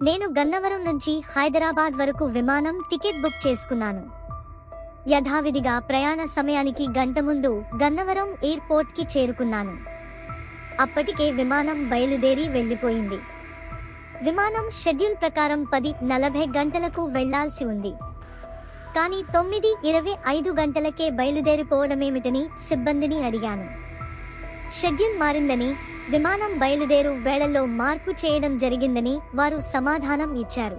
నేను గన్నవరం నుంచి హైదరాబాద్ వరకు విమానం టికెట్ బుక్ చేసుకున్నాను. యథావిధిగా ప్రయాణ సమయానికి గంట ముందు గన్నవరం ఎయిర్పోర్ట్కి చేరుకున్నాను. అప్పటికే విమానం బయలుదేరి వెళ్ళిపోయింది. విమానం షెడ్యూల్ ప్రకారం పది నలభై గంటలకు వెళ్ళాల్సి ఉంది. కానీ తొమ్మిది ఇరవై ఐదు గంటలకే బయలుదేరిపోవడమేమిటని సిబ్బందిని అడిగాను. షెడ్యూల్ మారిందని విమానం బయలుదేరు వేళల్లో మార్పు చేయడం జరిగిందని వారు సమాధానం ఇచ్చారు.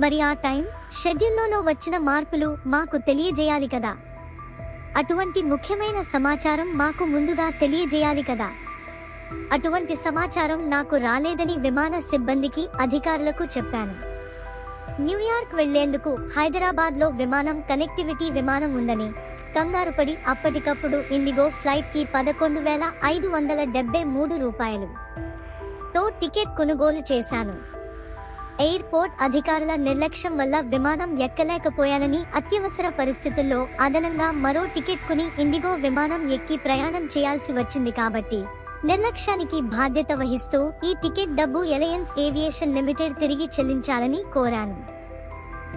మరి ఆ టైం? షెడ్యూల్లోనో వచ్చిన మార్పులు మాకు తెలియజేయాలి కదా. అటువంటి ముఖ్యమైన సమాచారం మాకు ముందుగా తెలియజేయాలి కదా. అటువంటి సమాచారం నాకు రాలేదని విమాన సిబ్బందికి అధికారులకు చెప్పాను. న్యూయార్క్ వెళ్ళేందుకు హైదరాబాద్లో విమానం కనెక్టివిటీ విమానం ఉందని కంగారుపడి అప్పటికప్పుడు ఇండిగో ఫ్లైట్కి పదకొండు వేల ఐదు వందల డెబ్బై మూడు రూపాయలు. తో టికెట్ కొనుగోలు చేశాను. ఎయిర్పోర్ట్ అధికారుల నిర్లక్ష్యం వల్ల విమానం ఎక్కలేకపోయానని అత్యవసర పరిస్థితుల్లో అదనంగా మరో టికెట్ కొని ఇండిగో విమానం ఎక్కి ప్రయాణం చేయాల్సి వచ్చింది కాబట్టి నిర్లక్ష్యానికి బాధ్యత వహిస్తూ ఈ టికెట్ డబ్బు ఎలయన్స్ ఏవియేషన్ లిమిటెడ్ తిరిగి చెల్లించాలని కోరాను.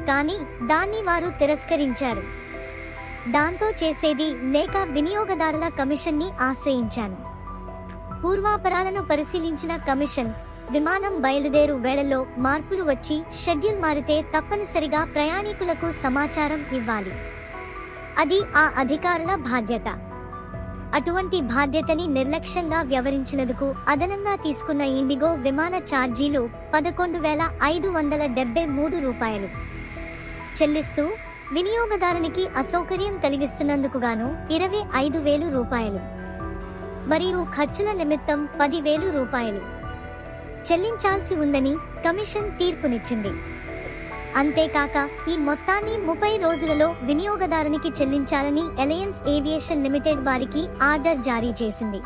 కానీ దాన్ని వారు తిరస్కరించారు. దాంతో చేసేది లేక వినియోగదారుల కమిషన్ని ఆశ్రయించాను. పూర్వాపరాలను పరిశీలించిన కమిషన్ విమానం బయలుదేరు వేళల్లో మార్పులు వచ్చి షెడ్యూల్ మారితే తప్పనిసరిగా ప్రయాణికులకు సమాచారం ఇవ్వాలి. అది ఆ అధికారుల బాధ్యత. అటువంటి బాధ్యతని నిర్లక్ష్యంగా వ్యవహరించినందుకు అదనంగా తీసుకున్న ఇండిగో విమాన ఛార్జీలు పదకొండు వేల ఐదు వందల డెబ్బై మూడు రూపాయలు. చెల్లిస్తూ వినియోగదారునికి అసౌకర్యం కలిగిస్తున్నందుకు గాను ఇరవై ఐదు వేలు రూపాయలు. మరియు ఖర్చుల నిమిత్తం పదివేలు రూపాయలు. చెల్లించాల్సి ఉందని కమిషన్ తీర్పునిచ్చింది. అంతేకాక ఈ మొత్తాన్ని ముప్పై రోజులలో వినియోగదారునికి చెల్లించాలని ఎలయన్స్ ఏవియేషన్ లిమిటెడ్ వారికి ఆర్డర్ జారీ చేసింది.